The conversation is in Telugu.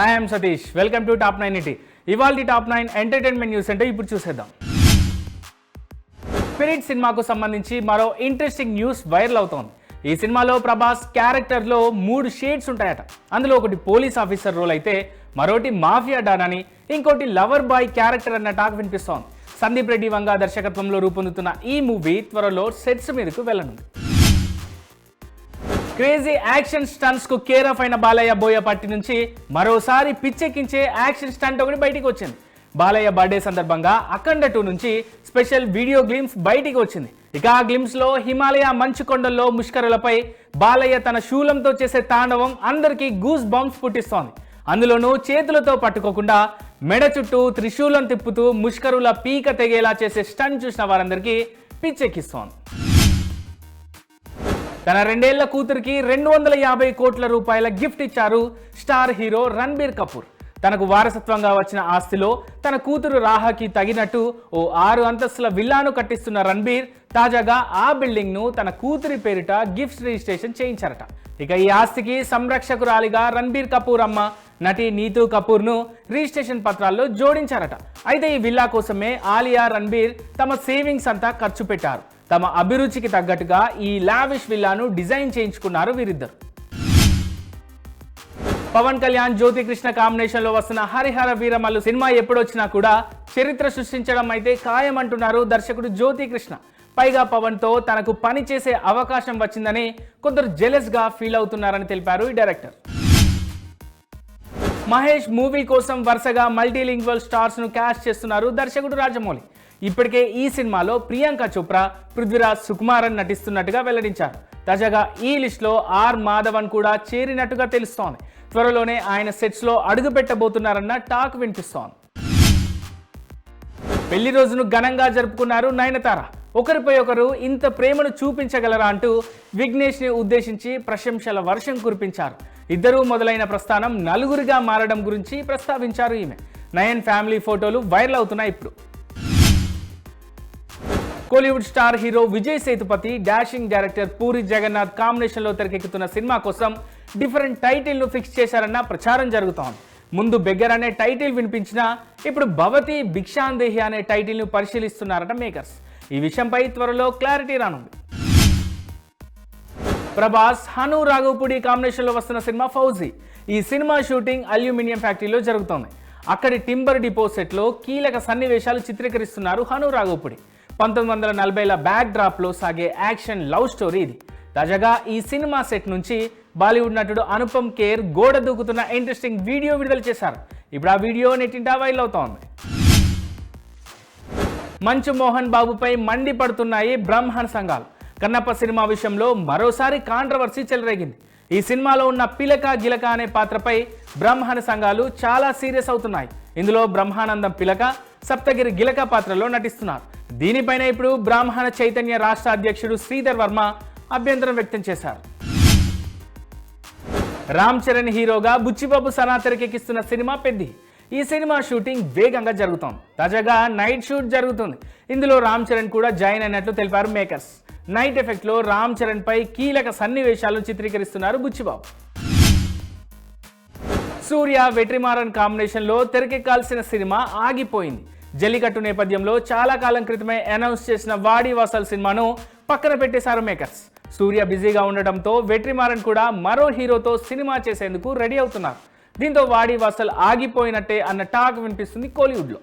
Hi I'm Satish welcome to top nine ET ఇవాళ టాప్ నైన్ ఎంటర్టైన్మెంట్ న్యూస్ అంటే ఇప్పుడు చూసేద్దాం. స్పిరిట్ సినిమాకు సంబంధించి మరో ఇంట్రెస్టింగ్ న్యూస్ వైరల్ అవుతోంది. ఈ సినిమాలో ప్రభాస్ క్యారెక్టర్లో మూడు షేడ్స్ ఉంటాయట. అందులో ఒకటి పోలీస్ ఆఫీసర్ రోల్ అయితే మరోటి మాఫియా డాన్ అని ఇంకోటి లవర్ బాయ్ క్యారెక్టర్ అన్న టాక్ వినిపిస్తోంది. సందీప్ రెడ్డి వంగ దర్శకత్వంలో రూపొందుతున్న ఈ మూవీ త్వరలో సెట్స్ మీదకు వెళ్ళనుంది. క్రేజీ యాక్షన్ స్టన్స్కు కేర్ ఆఫ్ అయిన బాలయ్య బోయపట్టి నుంచి మరోసారి పిచ్చెక్కించే యాక్షన్ స్టంట్ ఒకటి బయటికి వచ్చింది. బాలయ్య బర్త్డే సందర్భంగా అఖండ టూ నుంచి స్పెషల్ వీడియో గ్లిమ్స్ బయటికి వచ్చింది. ఇక ఆ గ్లిమ్స్లో హిమాలయ మంచు కొండల్లో ముష్కరులపై బాలయ్య తన శూలంతో చేసే తాండవం అందరికీ గూస్ బంప్స్ పుట్టిస్తోంది. అందులోనూ చేతులతో పట్టుకోకుండా మెడ చుట్టూ త్రిశూలం తిప్పుతూ ముష్కరుల పీక తెగేలా చేసే స్టంట్ చూసిన వారందరికీ పిచ్చెక్కిస్తోంది. తన రెండేళ్ళ కూతురికి రెండు వందల యాభై కోట్ల రూపాయల గిఫ్ట్ ఇచ్చారు స్టార్ హీరో రణబీర్ కపూర్. తనకు వారసత్వంగా వచ్చిన ఆస్తిలో తన కూతురు రాహాకి తగినట్టు ఓ ఆరు అంతస్తుల విల్లాను కట్టిస్తున్న రణబీర్ తాజాగా ఆ బిల్డింగ్ను తన కూతురి పేరిట గిఫ్ట్ రిజిస్ట్రేషన్ చేయించారట. ఇక ఈ ఆస్తికి సంరక్షకురాలిగా రణబీర్ కపూర్ అమ్మ నటి నీతూ కపూర్ను రిజిస్ట్రేషన్ పత్రాల్లో జోడించారట. అయితే ఈ విల్లా కోసమే ఆలియా రణబీర్ తమ సేవింగ్స్ అంతా ఖర్చు పెట్టారు. తమ అభిరుచికి తగ్గట్టుగా ఈ లావిష్ విల్లాను డిజైన్ చేయించుకున్నారు వీరిద్దరు. పవన్ కళ్యాణ్ జ్యోతి కృష్ణ కాంబినేషన్లో వస్తున్న హరిహర వీరమల్లు సినిమా ఎప్పుడొచ్చినా కూడా చరిత్ర సృష్టించడం అయితే ఖాయమంటున్నారు దర్శకుడు జ్యోతి కృష్ణ పైగా పవన్తో తనకు పని చేసే అవకాశం వచ్చిందని కొందరు జెలస్గా ఫీల్ అవుతున్నారని తెలిపారు ఈ డైరెక్టర్. మహేష్ మూవీ కోసం వరుసగా మల్టీలింగ్వల్ స్టార్స్ను క్యాష్ చేస్తున్నారు దర్శకుడు రాజమౌళి. ఇప్పటికే ఈ సినిమాలో ప్రియాంక చోప్రా పృథ్వీరాజ్ సుకుమారన్ నటిస్తున్నట్టుగా వెల్లడించారు. తాజాగా ఈ లిస్ట్లో ఆర్ మాధవన్ కూడా చేరినట్టుగా తెలుస్తోంది. త్వరలోనే ఆయన సెట్స్లో అడుగు పెట్టబోతున్నారన్న టాక్ వినిపిస్తోంది. పెళ్ళి రోజును ఘనంగా జరుపుకున్నారు నయనతార. ఒకరిపై ఒకరు ఇంత ప్రేమను చూపించగలరా అంటూ విఘ్నేష్ని ఉద్దేశించి ప్రశంసల వర్షం కురిపించారు. ఇద్దరూ మొదలైన ప్రస్థానం నలుగురిగా మారడం గురించి ప్రస్తావించారు ఈమె. నయన్ ఫ్యామిలీ ఫోటోలు వైరల్ అవుతున్నాయి ఇప్పుడు. Kollywood star hero Vijay Sethupathi dashing director Puri Jagannadh కాంబినేషన్లో తెరకెక్కుతున్న సినిమా కోసం డిఫరెంట్ టైటిల్ను ఫిక్స్ చేశారన్న ప్రచారం జరుగుతోంది. ముందు బెగ్గర్ అనే టైటిల్ వినిపించినా ఇప్పుడు భవతి భిక్షాందేహి అనే టైటిల్ను పరిశీలిస్తున్నారట మేకర్స్. ఈ విషయంపై త్వరలో క్లారిటీ రానుంది. ప్రభాస్ హను రాఘవపూడి కాంబినేషన్లో వస్తున్న సినిమా ఫౌజీ. ఈ సినిమా షూటింగ్ అల్యూమినియం ఫ్యాక్టరీలో జరుగుతోంది. అక్కడి టింబర్ డిపో సెట్లో కీలక సన్నివేశాలు చిత్రీకరిస్తున్నారు హను రాఘవపూడి. పంతొమ్మిది వందల నలభైల బ్యాక్ డ్రాప్లో సాగే యాక్షన్ లవ్ స్టోరీ ఇది. తాజాగా ఈ సినిమా సెట్ నుంచి బాలీవుడ్ నటుడు అనుపమ్ కేర్ గోడ దూకుతున్న ఇంట్రెస్టింగ్ వీడియో విడుదల చేశారు. ఇప్పుడు ఆ వీడియో నెట్టింటా వైరల్ అవుతోంది. మంచు మోహన్ బాబుపై మండిపడుతున్నాయి బ్రహ్మణ సంఘాలు. కన్నప్ప సినిమా విషయంలో మరోసారి కాంట్రవర్సీ చెలరేగింది. ఈ సినిమాలో ఉన్న పిలక గిలక అనే పాత్రపై బ్రహ్మణ సంఘాలు చాలా సీరియస్ అవుతున్నాయి. ఇందులో బ్రహ్మానందం పిలక సప్తగిరి గిలక పాత్రలో నటిస్తున్నారు. దీనిపైన ఇప్పుడు బ్రాహ్మణ చైతన్య రాష్ట్ర అధ్యక్షుడు శ్రీధర్ వర్మ అభ్యంతరం వ్యక్తం చేశారు. రామ్ చరణ్ హీరోగా బుచ్చిబాబు సనా తెరకెక్కిస్తున్న సినిమా పెద్ది. ఈ సినిమా షూటింగ్ వేగంగా జరుగుతోంది. తాజాగా నైట్ షూట్ జరుగుతుంది. ఇందులో రామ్ చరణ్ కూడా జాయిన్ అయినట్లు తెలిపారు మేకర్స్. నైట్ ఎఫెక్ట్లో రామ్ చరణ్ పై కీలక సన్నివేశాలను చిత్రీకరిస్తున్నారు బుచ్చిబాబు. సూర్య వెట్రిమారన్ కాంబినేషన్లో తెరకెక్కాల్సిన సినిమా ఆగిపోయింది. జల్లికట్టు నేపథ్యంలో చాలా కాలం క్రితమే అనౌన్స్ చేసిన వాడి వాసల్ సినిమాను పక్కన పెట్టేశారు మేకర్స్. సూర్య బిజీగా ఉండటంతో వెట్రిమారన్ కూడా మరో హీరోతో సినిమా చేసేందుకు రెడీ అవుతున్నారు. దీంతో వాడి వాసల్ ఆగిపోయినట్టే అన్న టాక్ వినిపిస్తుంది కోలీవుడ్లో.